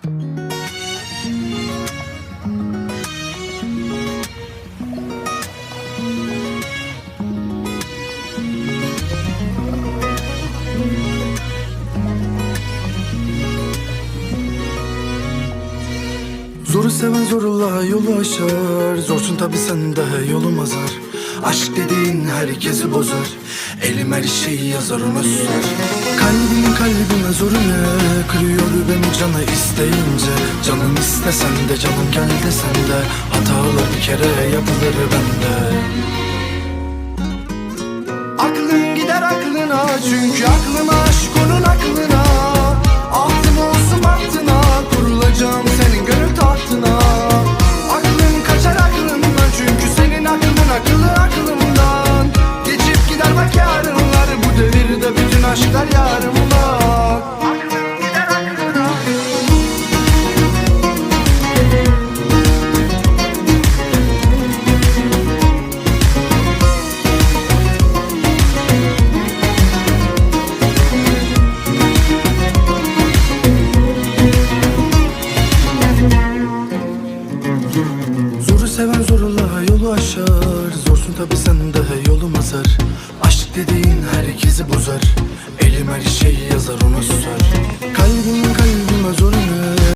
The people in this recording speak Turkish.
Zoru seven zorla yolu aşar. Zorsun tabi sen de yolum azar Aşk dediğin herkesi bozar. Elim her şeyi yazar ona susar Kalbim kalbime zoru ne Kırıyor beni canı isteyince. Canım istesen de canım gel desen de Hatalar bir kere yapılır bende. Aklın gider aklına çünkü gider aklına Zoru seven zorla yolu aşar. Zorsun tabi sen de yolum azar. Aşk dediğin herkesi bozar. Elim her şeyi yazar ona susar